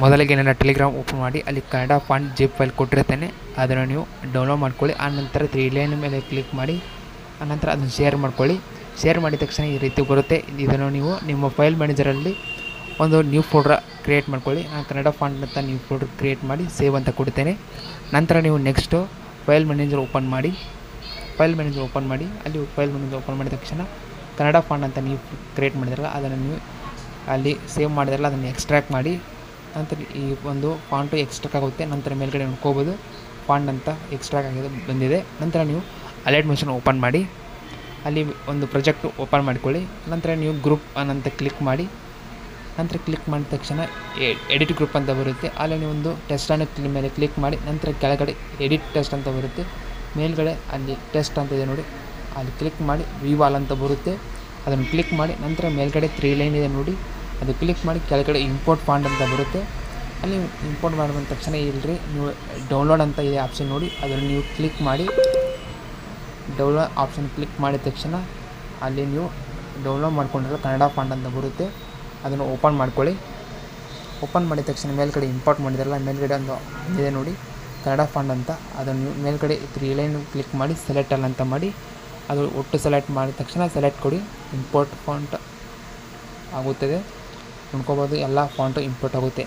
ಮೊದಲಿಗೆ ನನ್ನ Telegram open ಮಾಡಿ, ಅಲ್ಲಿ ಕನ್ನಡ ಫಾಂಟ್ ಜಿಪ್ ಫೈಲ್ ಕೊಟ್ಟಿರ್ತೇನೆ. ಅದನ್ನು ನೀವು ಡೌನ್ಲೋಡ್ ಮಾಡ್ಕೊಳ್ಳಿ. ಆನಂತರ ತ್ರೀ ಲೈನ್ ಮೇಲೆ ಕ್ಲಿಕ್ ಮಾಡಿ, ಆನಂತರ ಅದನ್ನು ಶೇರ್ ಮಾಡ್ಕೊಳ್ಳಿ. ಶೇರ್ ಮಾಡಿದ ತಕ್ಷಣ ಈ ರೀತಿ ಬರುತ್ತೆ. ಇದನ್ನು ನೀವು ನಿಮ್ಮ ಫೈಲ್ ಮ್ಯಾನೇಜರಲ್ಲಿ ಒಂದು ನ್ಯೂ ಫೋಲ್ಡ್ರ ಕ್ರಿಯೇಟ್ ಮಾಡ್ಕೊಳ್ಳಿ. ನಾನು ಕನ್ನಡ ಫಾಂಟ್ ಅಂತ ನ್ಯೂ ಫೋಲ್ಡ್ರ್ ಕ್ರಿಯೇಟ್ ಮಾಡಿ ಸೇವ್ ಅಂತ ಕೊಡ್ತೇನೆ ನಂತರ ನೀವು ನೆಕ್ಸ್ಟು ಫೈಲ್ ಮ್ಯಾನೇಜರ್ ಓಪನ್ ಮಾಡಿ ಫೈಲ್ ಮ್ಯಾನೇಜರ್ ಓಪನ್ ಮಾಡಿ, ಅಲ್ಲಿ ಫೈಲ್ ಮ್ಯಾನೇಜರ್ ಓಪನ್ ಮಾಡಿದ ತಕ್ಷಣ ಕನ್ನಡ ಫಾಂಟ್ ಅಂತ ನೀವು ಕ್ರಿಯೇಟ್ ಮಾಡಿದ್ರಲ್ಲ, ಅದನ್ನು ನೀವು ಅಲ್ಲಿ ಸೇವ್ ಮಾಡಿದ್ರಲ್ಲ, ಅದನ್ನು ಎಕ್ಸ್ಟ್ರಾಕ್ಟ್ ಮಾಡಿ ನಂತರ ಈ ಒಂದು ಪಾಂಟು ಎಕ್ಸ್ಟ್ರಾಕ್ ಆಗುತ್ತೆ. ನಂತರ ಮೇಲ್ಗಡೆ ನೋಡ್ಕೋಬೋದು ಪಾಂಡ್ ಅಂತ ಎಕ್ಸ್ಟ್ರಾಕ್ ಆಗಿದೆ ಬಂದಿದೆ. ನಂತರ ನೀವು ಅಲೈಟ್ ಮಿಷನ್ ಓಪನ್ ಮಾಡಿ. ಅಲ್ಲಿ ಒಂದು ಪ್ರಾಜೆಕ್ಟ್ ಓಪನ್ ಮಾಡಿಕೊಳ್ಳಿ. ನಂತರ ನೀವು ಗ್ರೂಪ್ ಅಂತ ಕ್ಲಿಕ್ ಮಾಡಿ. ನಂತರ ಕ್ಲಿಕ್ ಮಾಡಿದ ತಕ್ಷಣ ಎಡಿಟ್ ಗ್ರೂಪ್ ಅಂತ ಬರುತ್ತೆ. ಅಲ್ಲಿ ನೀವು ಒಂದು ಟೆಸ್ಟನ್ನು ಕ್ಲಿ ಮೇಲೆ ಕ್ಲಿಕ್ ಮಾಡಿ. ನಂತರ ಕೆಳಗಡೆ ಎಡಿಟ್ ಟೆಸ್ಟ್ ಅಂತ ಬರುತ್ತೆ. ಮೇಲ್ಗಡೆ ಅಲ್ಲಿ ಟೆಸ್ಟ್ ಅಂತ ಇದೆ ನೋಡಿ. ಅಲ್ಲಿ ಕ್ಲಿಕ್ ಮಾಡಿ ವಿವಾಲ್ ಅಂತ ಬರುತ್ತೆ. ಅದನ್ನು ಕ್ಲಿಕ್ ಮಾಡಿ. ನಂತರ ಮೇಲ್ಗಡೆ ತ್ರೀ ಲೈನ್ ಇದೆ ನೋಡಿ. ಅದು ಕ್ಲಿಕ್ ಮಾಡಿ ಕೆಳಗಡೆ ಇಂಪೋರ್ಟ್ ಫಾಂಡ್ ಅಂತ ಬರುತ್ತೆ. ಅಲ್ಲಿ ಇಂಪೋರ್ಟ್ ಮಾಡಿದ ತಕ್ಷಣ ಇಲ್ಲರಿ ನೀವು ಡೌನ್ಲೋಡ್ ಅಂತ ಇದೆ ಆಪ್ಷನ್ ನೋಡಿ. ಅದನ್ನು ನೀವು ಕ್ಲಿಕ್ ಮಾಡಿ ಡೌನ್ಲೋಡ್ ಆಪ್ಷನ್ ಕ್ಲಿಕ್ ಮಾಡಿದ ತಕ್ಷಣ ಅಲ್ಲಿ ನೀವು ಡೌನ್ಲೋಡ್ ಮಾಡ್ಕೊಂಡಿರೋ ಕನ್ನಡ ಫಾಂಟ್ ಅಂತ ಬರುತ್ತೆ. ಅದನ್ನು ಓಪನ್ ಮಾಡ್ಕೊಳ್ಳಿ. ಓಪನ್ ಮಾಡಿದ ತಕ್ಷಣ ಮೇಲ್ಗಡೆ ಇಂಪೋರ್ಟ್ ಮಾಡಿದಾರಲ್ಲ, ಮೇಲ್ಗಡೆ ಒಂದು ಇದೆ ನೋಡಿ, ಕನ್ನಡ ಫಾಂಟ್ ಅಂತ. ಅದನ್ನು ಮೇಲ್ಗಡೆ ತ್ರೀ ಲೈನ್ ಕ್ಲಿಕ್ ಮಾಡಿ ಸೆಲೆಕ್ಟ್ ಅಲ್ಲ ಅಂತ ಮಾಡಿ, ಅದು ಒಟ್ಟು ಸೆಲೆಕ್ಟ್ ಮಾಡಿದ ತಕ್ಷಣ ಸೆಲೆಕ್ಟ್ ಕೊಡಿ. ಇಂಪೋರ್ಟ್ ಫಾಂಟ್ ಆಗುತ್ತದೆ. ನೋಡ್ಕೋಬೋದು ಎಲ್ಲ ಫಾಂಟು ಇಂಪೋರ್ಟ್ ಆಗುತ್ತೆ.